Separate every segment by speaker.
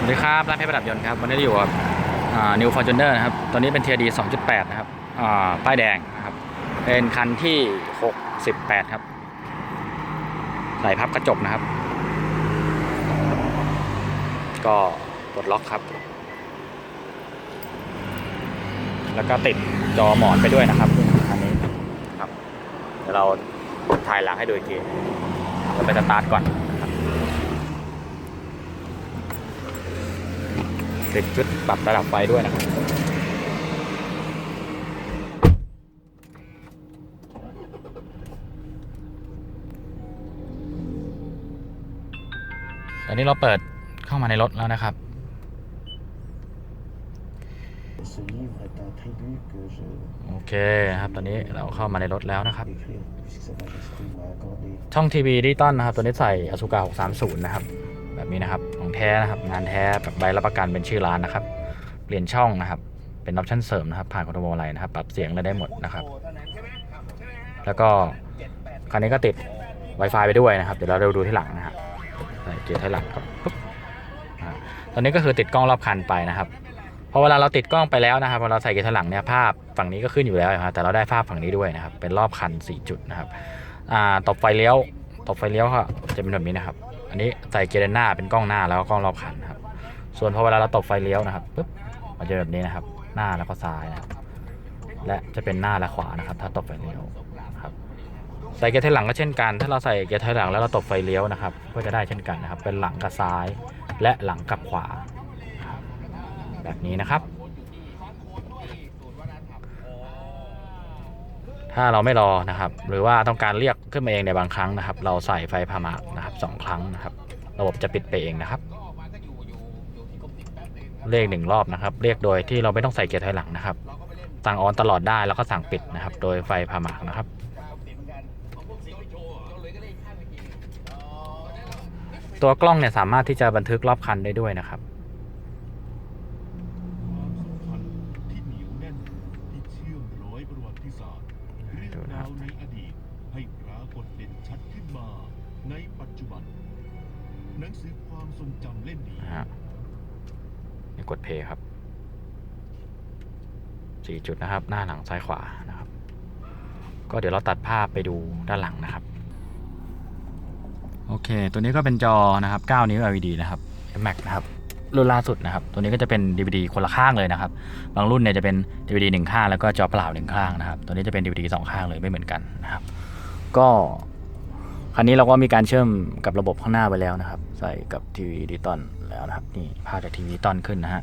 Speaker 1: สวัสดีครับร้านเพชรประดับยนต์ครับวันนี้อยู่กับนิวฟอร์จูเนอร์นะครับตอนนี้เป็นเทียดี2.8นะครับอ่าป้ายแดงนะครับเป็นคันที่68ครับใส่พับกระจกนะครับ ก็ปลดล็อกครับ แล้วก็ติดจอหมอนไปด้วยนะครับอันนี้ครับเดี๋ยวเราถ่ายหลังให้ดูอีกทีเดี๋ยวไปสตาร์ทก่อนนะครับ ติดชุดปรับระดับไฟด้วยนะครับตอนนี้เราเปิดเข้ามาในรถแล้วนะครับ โอเคครับ ตอนนี้เราเข้ามาในรถแล้วนะครับ ช่องทีวีดิจิตอลนะครับ ตัวนี้ใส่อสุกา630 นะครับ แบบนี้นะครับของแท้นะครับงานแท้แบบใบรับประกันเป็นชื่อร้านนะครับเปลี่ยนช่องนะครับ เป็นออปชั่นเสริมนะครับ ผ่านคอนโทรลอะไรนะครับ ปรับเสียงอะไรได้หมดนะครับ แล้วก็คันนี้ก็ติด Wi-Fi ไปด้วยนะครับ เดี๋ยวเราดูที่หลังนะฮะใส่เกียร์ถอยหลังครับปุ๊บอ่าตอนนี้ก็คือติดกล้องรอบคันไปนะครับพอเวลาเราติดกล้องไปแล้วนะครับพอเราใส่เกียร์ถอยหลังเนี่ยภาพฝั่งนี้ก็ขึ้นอยู่แล้วนะครับแต่เราได้ภาพฝั่งนี้ด้วยนะครับ เป็นรอบคัน 4 จุดนะครับอ่าตบไฟเลี้ยวตบไฟเลี้ยวก็จะเป็นแบบนี้นะครับ อันนี้ใส่เกียร์เดินหน้าเป็นกล้องหน้าแล้วก็กล้องรอบคันนะครับ ส่วนพอเวลาเราตบไฟเลี้ยวนะครับปุ๊บมันจะแบบนี้นะครับ หน้าแล้วก็ซ้ายนะครับและจะเป็นหน้าและขวานะครับ ถ้าตบไฟเลี้ยวครับใส่เกียร์ถอยหลังก็เช่นกัน ถ้าเราใส่เกียร์ถอยหลังแล้วเราตบไฟเลี้ยวนะครับ ก็จะได้เช่นกันนะครับ เป็นหลังกับซ้าย และหลังกับขวาครับแบบนี้นะครับ ถ้าเราไม่รอนะครับ หรือว่าต้องการเรียกขึ้นมาเองในบางครั้งนะครับ เราใส่ไฟพามา นะครับสองครั้งนะครับ ระบบจะปิดไปเองนะครับเรียกหนึ่งรอบนะครับ เรียกโดยที่เราไม่ต้องใส่เกียร์ถอยหลังนะครับ สั่งออนตลอดได้แล้วก็สั่งปิดนะครับ โดยไฟพามานะครับ ตัวกล้องเนี่ยสามารถที่จะบันทึกรอบคันได้ด้วยนะครับ
Speaker 2: ความสัมพันธ์ที่เหนียวแน่นที่เชื่อมร้อยประวัติศาสตร์เรื่องราวในอดีตให้ปรากฏเด่นชัดขึ้นมา ในปัจจุบัน หนังสือความทรงจำเล่มนี้
Speaker 1: นะฮะนี่กดเพย์ครับสี่จุดนะครับ หน้าหลังซ้ายขวานะครับ ก็เดี๋ยวเราตัดภาพไปดูด้านหลังนะครับ โอเค ตัวนี้ก็เป็นจอนะครับ 9 นิ้ว LED นะครับ Mac นะครับรุ่นล่าสุดนะครับ ตัวนี้ก็จะเป็น DVD คนละข้างเลยนะครับ บางรุ่นเนี่ยจะเป็น DVD หนึ่งข้างแล้วก็จอเปล่าหนึ่งข้างนะครับ ตัวนี้จะเป็น DVD สองข้างเลยไม่เหมือนกันนะครับ ก็ คันนี้เราก็มีการเชื่อมกับระบบข้างหน้าไปแล้วนะครับ ใส่กับทีวีดิจิตอลแล้วนะครับนี่ภาพจากทีวีดิจิตอลขึ้นนะฮะ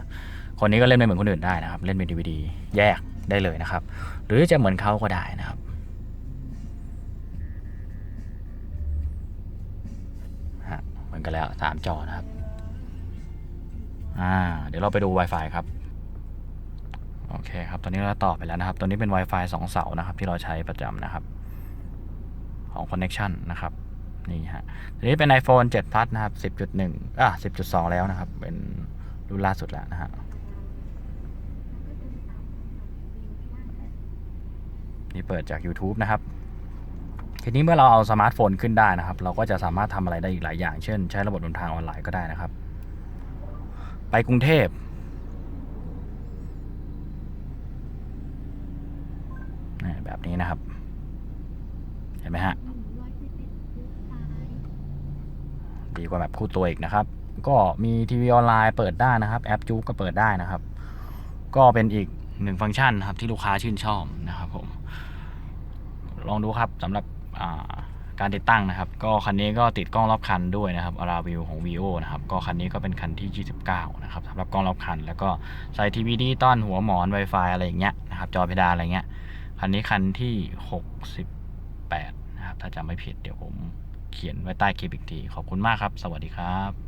Speaker 1: คนนี้ก็เล่นไม่เหมือนคนอื่นได้นะครับ เล่นเป็น DVD แยกได้เลยนะครับ หรือจะเหมือนเขาก็ได้นะครับฮะเหมือนกันแล้วสามจอนะครับอ่าเดี๋ยวเราไปดู Wi-Fi ครับโอเคครับตอนนี้เราต่อไปแล้วนะครับ ตัวนี้เป็น Wi-Fi 2 เสานะครับ ที่เราใช้ประจำนะครับ ของ Connection นะครับ นี่ฮะทีนี้เป็น iPhone 7 Plus นะครับ 10.1อะ10.2 แล้วนะครับ เป็นรุ่นล่าสุดแล้วนะฮะนี่เปิดจาก YouTube นะครับ ทีนี้เมื่อเราเอาสมาร์ทโฟนขึ้นได้นะครับ เราก็จะสามารถทำอะไรได้อีกหลายอย่าง เช่น ใช้ระบบเดินทางออนไลน์ก็ได้นะครับ ไปกรุงเทพแบบนี้นะครับ เห็นไหมฮะ ดีกว่าแบบคู่ตัวอีกนะครับ ก็มีทีวีออนไลน์เปิดได้นะครับ แอปจูก็เปิดได้นะครับ ก็เป็นอีกหนึ่งฟังก์ชันนะครับที่ลูกค้าชื่นชอบนะครับผม ลองดูครับสำหรับาการติดตั้งนะครับ ก็คันนี้ก็ติดกล้องรอบคันด้วยนะครับอาราวิวของ v ี o นะครับ ก็คันนี้ก็เป็นคันที่ 29 นะครับสำหรับกล้องรอบคัน แล้วก็ใส่ทีวีดิจิตอลหัวหมอน Wi-Fi อะไรอย่างเงี้ยนะครับ จอเพดานอะไรเงี้ย คันนี้คันที่ 68 นะครับ ถ้าจำไม่ผิดเดี๋ยวผม เขียนไว้ใต้คลิปอีกที ขอบคุณมากครับ สวัสดีครับ